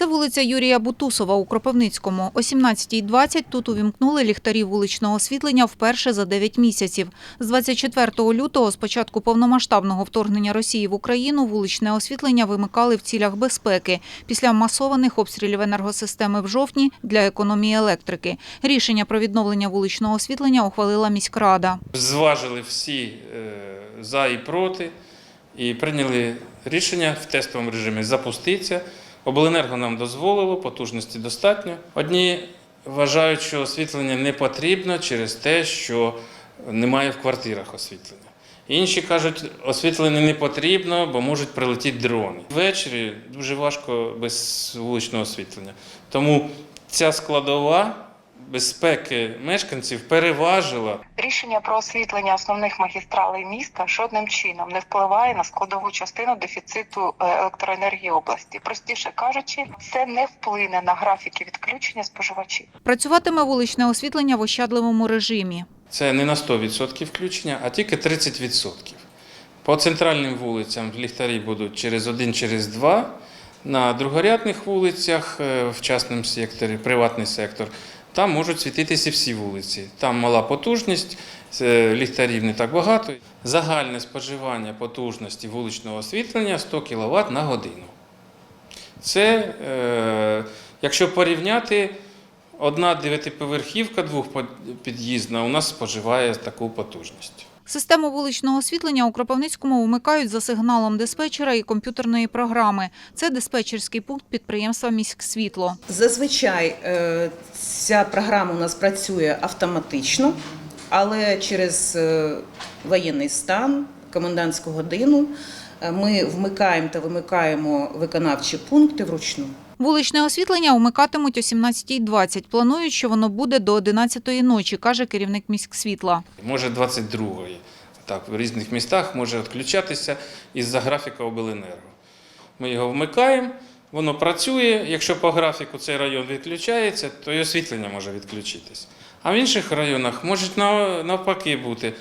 Це вулиця Юрія Бутусова у Кропивницькому. О 17.20 тут увімкнули ліхтарі вуличного освітлення вперше за 9 місяців. З 24 лютого, з початку повномасштабного вторгнення Росії в Україну, вуличне освітлення вимикали в цілях безпеки після масованих обстрілів енергосистеми в жовтні для економії електрики. Рішення про відновлення вуличного освітлення ухвалила міськрада. зважили всі е, за і проти і прийняли рішення в тестовому режимі запуститися. Обленерго нам дозволило, потужності достатньо. Одні вважають, що освітлення не потрібно через те, що немає в квартирах освітлення. Інші кажуть, освітлення не потрібно, бо можуть прилетіти дрони. Ввечері дуже важко без вуличного освітлення. Тому ця складова безпеки мешканців переважила Рішення про освітлення основних магістралей міста жодним чином не впливає на складову частину дефіциту е, електроенергії області. Простіше кажучи, це не вплине на графіки відключення споживачів. Працюватиме вуличне освітлення в ощадливому режимі. Це не на 100% включення, а тільки 30%. По центральним вулицям ліхтарі будуть через один, через два. На другорядних вулицях, е, в частному секторі, приватний сектор, там можуть світитися всі вулиці. Там мала потужність, е, ліхтарів не так багато. Загальне споживання потужності вуличного освітлення 100 кВт на годину. Це, е, якщо порівняти, одна дев'ятиповерхівка двохпід'їзна у нас споживає таку потужність. Систему вуличного освітлення у Кропивницькому вмикають за сигналом диспетчера і комп'ютерної програми. Це диспетчерський пункт підприємства «Міськсвітло». Зазвичай е, ця програма у нас працює автоматично, але через е, воєнний стан, комендантську годину е, ми вмикаємо та вимикаємо виконавчі пункти вручну. Вуличне освітлення вмикатимуть о 17.20. Планують, що воно буде до 11.00 ночі, каже керівник «Міськсвітла». Може 22-ї. Так, в різних містах може відключатися із-за графіка обленерго. Ми його вмикаємо, воно працює. Якщо по графіку цей район відключається, то і освітлення може відключитись. А в інших районах може навпаки бути.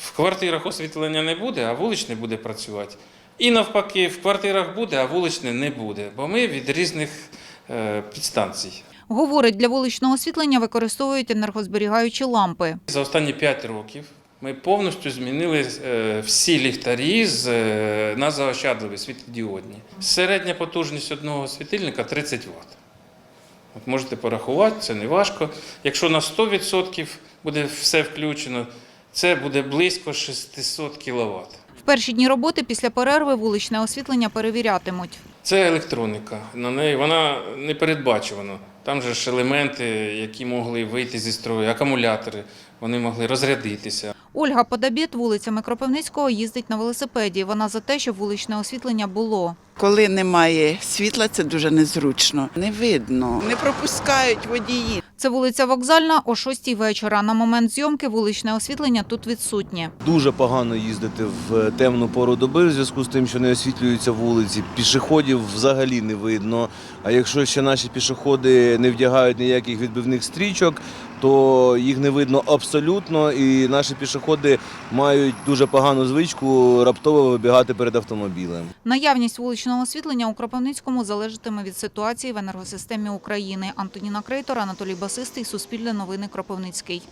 В квартирах освітлення не буде, а вуличне буде працювати. І навпаки, в квартирах буде, а вуличне не буде, бо ми від різних е, підстанцій. Говорить, для вуличного освітлення використовують енергозберігаючі лампи. За останні 5 років ми повністю змінили е, всі ліхтарі з, е, на заощадливі світлодіодні. Середня потужність одного світильника 30 Вт. От можете порахувати, це не важко. Якщо на 100% буде все включено, це буде близько 600 кВт. Перші дні роботи після перерви вуличне освітлення перевірятимуть. Це електроніка. На неї вона не передбачувана. Там же ж елементи, які могли вийти зі строю, акумулятори, вони могли розрядитися. Ольга Подабєт вулицями Кропивницького їздить на велосипеді. Вона за те, щоб вуличне освітлення було. Коли немає світла, це дуже незручно. Не видно, не пропускають водії. Це вулиця Вокзальна о 6 вечора. На момент зйомки вуличне освітлення тут відсутнє. Дуже погано їздити в темну пору доби в зв'язку з тим, що не освітлюються вулиці. Пішоходів взагалі не видно. А якщо ще наші пішоходи не вдягають ніяких відбивних стрічок, то їх не видно абсолютно. І наші пішоходи мають дуже погану звичку раптово вибігати перед автомобілем. Наявність вуличного освітлення у Кропивницькому залежатиме від ситуації в енергосистемі України. Антоніна Крейтор, Анатолій Басистий, Суспільне новини Кропивницький.